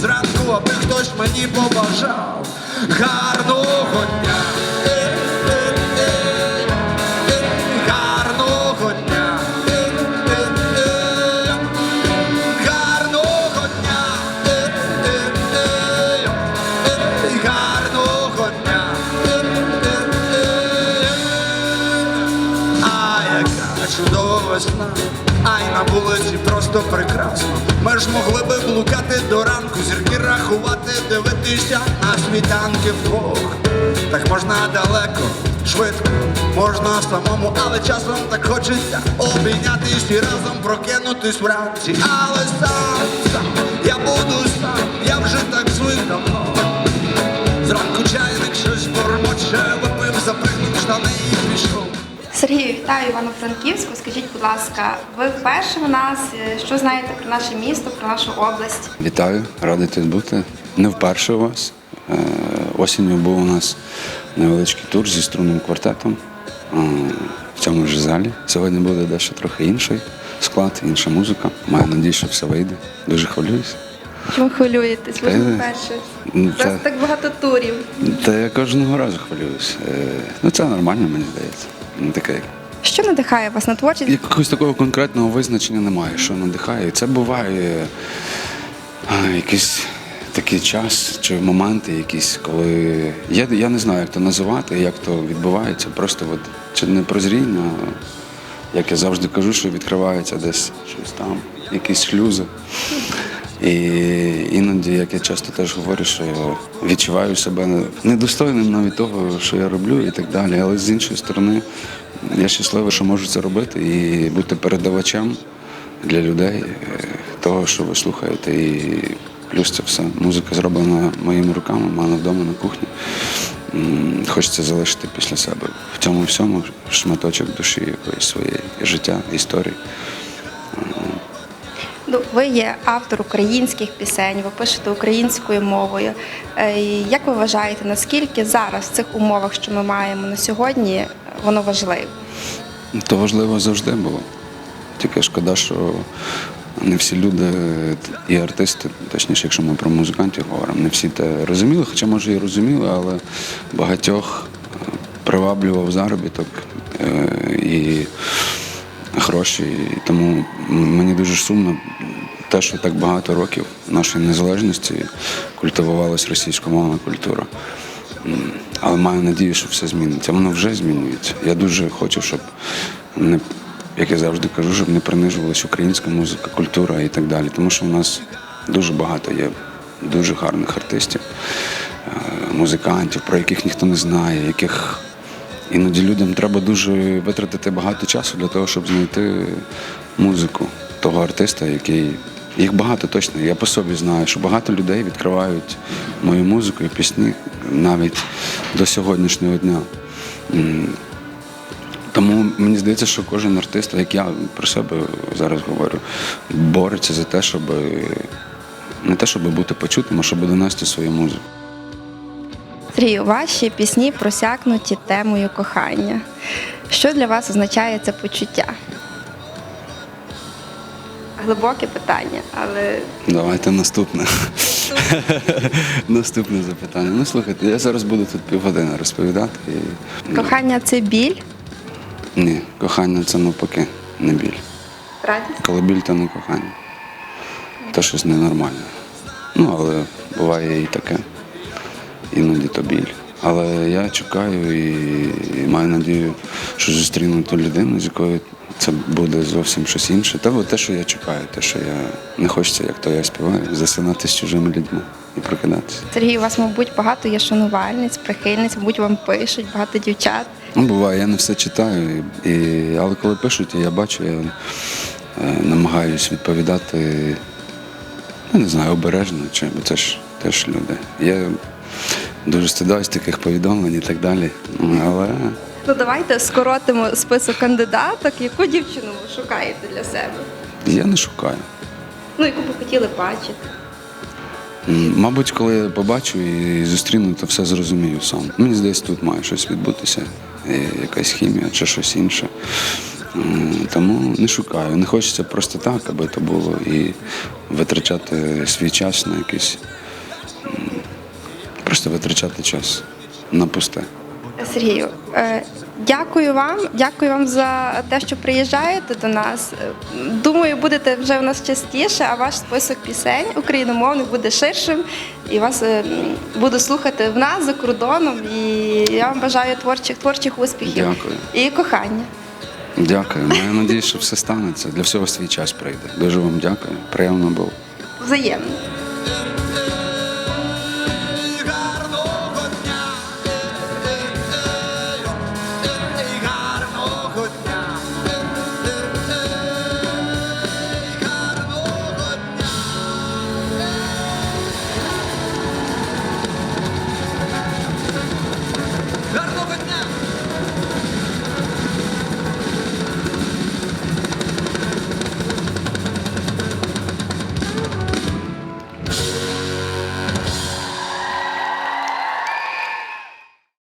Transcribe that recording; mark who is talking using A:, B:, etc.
A: зранку, аби хтось мені побажав. Гарного дня. Чудова весна, а й на вулиці просто прекрасно. Ми ж могли би блукати до ранку, зірки рахувати, дивитися на світанки вдвох. Так можна далеко, швидко, можна самому, але часом так хочеться обійнятись і разом прокинутись вранці. Але сам, сам, я буду сам,
B: вітаю Івано-Франківську. Скажіть, будь ласка, ви вперше в нас. Е, Що знаєте про наше місто, про нашу область?
C: Вітаю, радий тут бути. Не вперше у вас. Е, Осінню був у нас невеличкий тур зі струнним квартетом е, в цьому ж залі. Сьогодні буде дещо трохи інший склад, інша музика. Маю надію, що все вийде. Дуже хвилююсь.
B: Чому хвилюєтесь? Ви ж вперше.
C: ну,
B: У вас
C: це-
B: так багато турів.
C: Та я кожного разу хвилююсь. Е, Ну це нормально, мені здається. Не таке.
B: Що надихає вас на творчість?
C: Якогось такого конкретного визначення немає, що надихає. Це буває а, якийсь такий час чи моменти, якісь, коли. Я, я не знаю, як то називати, як то відбувається. Просто от, чи не прозріння, як я завжди кажу, що відкривається десь щось там, якісь шлюзи. І іноді, як я часто теж говорю, що я відчуваю себе недостойним навіть того, що я роблю і так далі. Але з іншої сторони, я щасливий, що можу це робити і бути передавачем для людей е, того, що ви слухаєте. І плюс це все. Музика зроблена моїми руками, в мене вдома на кухні. Хочеться залишити після себе в цьому всьому шматочок душі якоїсь своєї життя, історії.
B: Ну, ви є автор українських пісень, ви пишете українською мовою. Е, Як ви вважаєте, наскільки зараз в цих умовах, що ми маємо на сьогодні, воно важливо?
C: То важливо завжди було. Тільки шкода, що не всі люди і артисти, точніше, якщо ми про музикантів говоримо, не всі те розуміли, хоча може і розуміли, але багатьох приваблював заробіток е, і гроші. І тому мені дуже сумно те, що так багато років нашої незалежності культивувалась російськомовна культура. Але маю надію, що все зміниться. Воно вже змінюється. Я дуже хочу, щоб не, як я завжди кажу, щоб не принижувалась українська музика, культура і так далі. Тому що в нас дуже багато є дуже гарних артистів, е, музикантів, про яких ніхто не знає, яких іноді людям треба дуже витратити багато часу для того, щоб знайти музику того артиста, який. Їх багато точно. Я по собі знаю, що багато людей відкривають мою музику і пісні навіть до сьогоднішнього дня. Тому мені здається, що кожен артист, як я про себе зараз говорю, бореться за те, щоб не те, щоб бути почутим, а щоб донести свою музику.
B: Сергію, ваші пісні просякнуті темою кохання. Що для вас означає це почуття? Глибоке питання, але
C: Давайте наступне. наступне запитання. Ну слухайте, я зараз буду тут півгодини розповідати. І...
B: кохання це біль,
C: Ні, кохання це навпаки, не біль.
B: радість.
C: Коли біль, то не кохання. То щось ненормальне. Ну, але буває і таке. Іноді то біль. Але я чекаю і, і маю надію, що зустріну ту людину, з якою це буде зовсім щось інше. Та те, що я чекаю, те, що я не хочеться, як то я співаю, засинати з чужими людьми і прокидатися.
B: Сергій, у вас, мабуть, багато є шанувальниць, прихильниць, мабуть, вам пишуть, багато дівчат.
C: Ну, буває, я не все читаю, і, і, але коли пишуть, я бачу, я е, намагаюсь відповідати, ну, не знаю, обережно, чи, бо це ж теж люди. Я дуже стидаюсь таких повідомлень і так далі. Але
B: Ну давайте скоротимо список кандидаток. Яку дівчину ви шукаєте для себе?
C: я не шукаю.
B: Ну, яку би хотіли бачити?
C: М, Мабуть, коли я побачу і зустріну, то все зрозумію сам. Мені здається, тут має щось відбутися, е, якась хімія чи щось інше. М, Тому не шукаю. Не хочеться просто так, аби то було, і витрачати свій час на якийсь. Просто витрачати час на пусте.
B: Сергію, е, дякую вам. Дякую вам за те, що приїжджаєте до нас. Е, Думаю, будете вже у нас частіше, а ваш список пісень україномовних буде ширшим. І вас е, буду слухати в нас за кордоном. І я вам бажаю творчих творчих успіхів
C: Дякую.
B: і кохання.
C: Дякую. Маю надію, що все станеться. Для всього свій час прийде. Дуже вам дякую. Приємно було.
B: Взаємно.